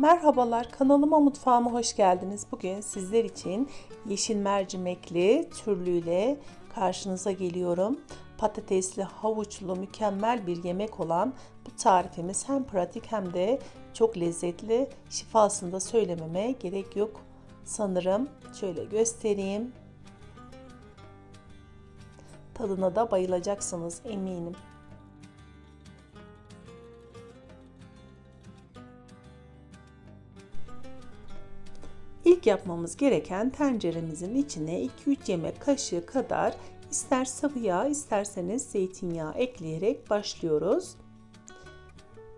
Merhabalar kanalıma mutfağıma hoş geldiniz. Bugün sizler için yeşil mercimekli türlüyle karşınıza geliyorum. Patatesli, havuçlu mükemmel bir yemek olan bu tarifimiz hem pratik hem de çok lezzetli. Şifasını da söylememe gerek yok sanırım. Şöyle göstereyim. Tadına da bayılacaksınız eminim. İlk yapmamız gereken tenceremizin içine 2-3 yemek kaşığı kadar ister sıvı yağ isterseniz zeytinyağı ekleyerek başlıyoruz.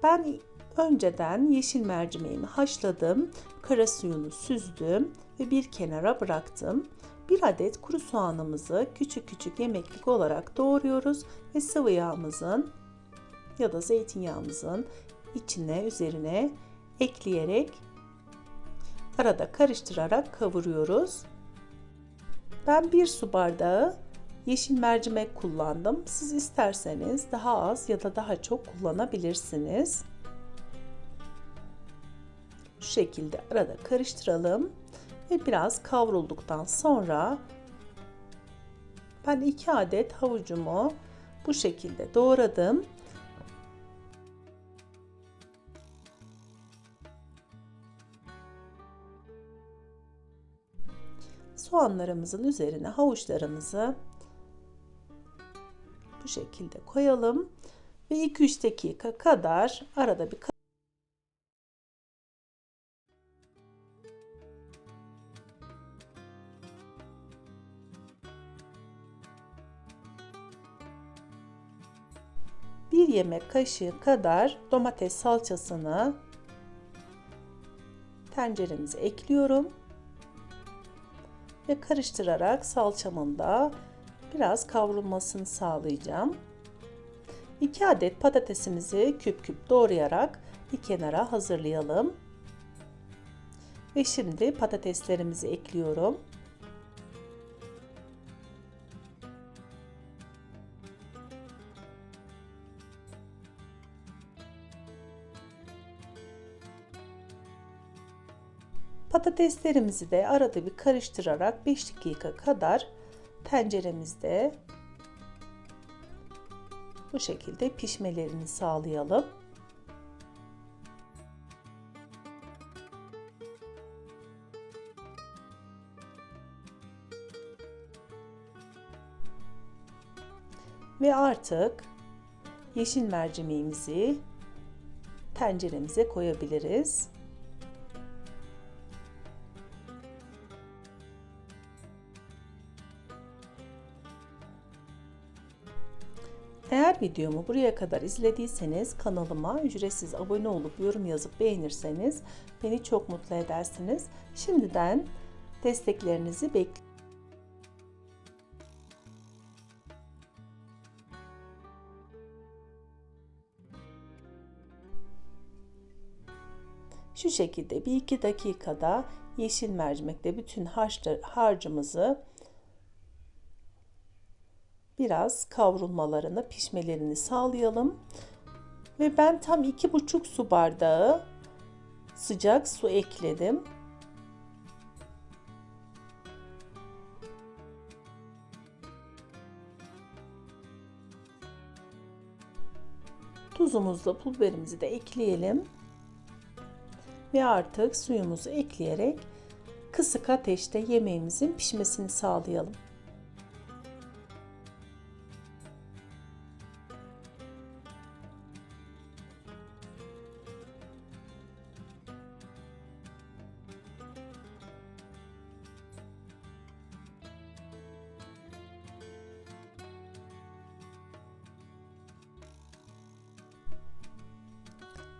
Ben önceden yeşil mercimeğimi haşladım, kara suyunu süzdüm ve bir kenara bıraktım. Bir adet kuru soğanımızı küçük küçük yemeklik olarak doğruyoruz ve sıvı yağımızın ya da zeytinyağımızın içine üzerine ekleyerek arada karıştırarak kavuruyoruz. Ben bir su bardağı yeşil mercimek kullandım. Siz isterseniz daha az ya da daha çok kullanabilirsiniz. Şu şekilde arada karıştıralım ve biraz kavrulduktan sonra ben 2 adet havucumu bu şekilde doğradım. Soğanlarımızın üzerine havuçlarımızı bu şekilde koyalım ve 2-3 dakika kadar arada bir bir yemek kaşığı kadar domates salçasını tenceremize ekliyorum ve karıştırarak salçamın da biraz kavrulmasını sağlayacağım. 2 adet patatesimizi küp küp doğrayarak bir kenara hazırlayalım. Ve şimdi patateslerimizi ekliyorum. Patateslerimizi de arada bir karıştırarak 5 dakika kadar tenceremizde bu şekilde pişmelerini sağlayalım. Ve artık yeşil mercimeğimizi tenceremize koyabiliriz. Eğer videomu buraya kadar izlediyseniz kanalıma ücretsiz abone olup yorum yazıp beğenirseniz beni çok mutlu edersiniz. Şimdiden desteklerinizi bekliyorum. Şu şekilde bir iki dakikada yeşil mercimekle bütün harcımızı biraz kavrulmalarını, pişmelerini sağlayalım. Ve ben tam iki buçuk su bardağı sıcak su ekledim. Tuzumuzla pul biberimizi de ekleyelim. Ve artık suyumuzu ekleyerek kısık ateşte yemeğimizin pişmesini sağlayalım.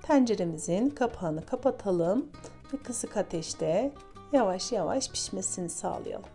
Tenceremizin kapağını kapatalım ve kısık ateşte yavaş yavaş pişmesini sağlayalım.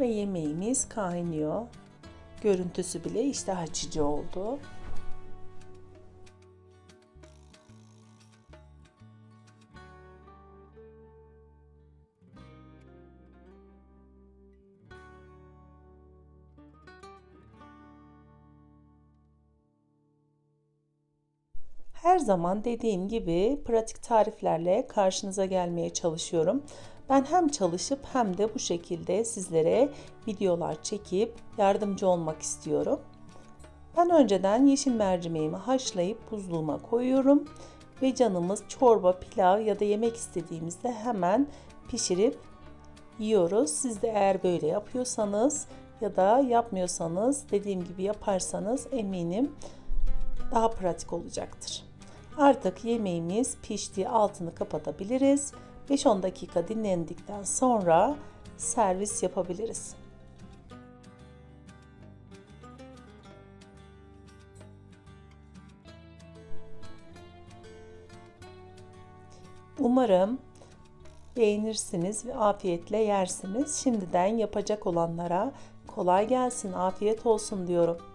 Ve yemeğimiz kaynıyor. Görüntüsü bile iştah açıcı oldu. Her zaman dediğim gibi pratik tariflerle karşınıza gelmeye çalışıyorum. Ben hem çalışıp hem de bu şekilde sizlere videolar çekip yardımcı olmak istiyorum. Ben önceden yeşil mercimeğimi haşlayıp buzluğuma koyuyorum ve canımız çorba, pilav ya da yemek istediğimizde hemen pişirip yiyoruz. Siz de eğer böyle yapıyorsanız ya da yapmıyorsanız dediğim gibi yaparsanız eminim daha pratik olacaktır. Artık yemeğimiz pişti, altını kapatabiliriz. 5-10 dakika dinlendikten sonra servis yapabiliriz. Umarım beğenirsiniz ve afiyetle yersiniz. Şimdiden yapacak olanlara kolay gelsin, afiyet olsun diyorum.